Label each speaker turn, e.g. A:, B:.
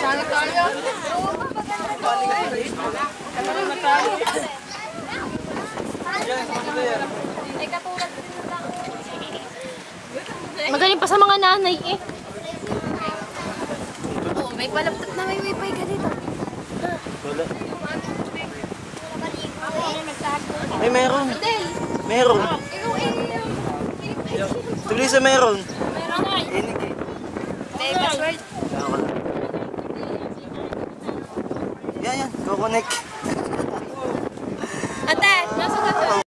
A: Sana tayo. Oo, maganda doon. Kamara na tayo. Ay, katulad din na ako. Magaling pa sa mga nanay eh. Oo, may palaptop na may wifi ganito.
B: May meron. Meron. Tuloy sa meron. Inig eh.
A: May password.
B: Yan, yan. Go connect.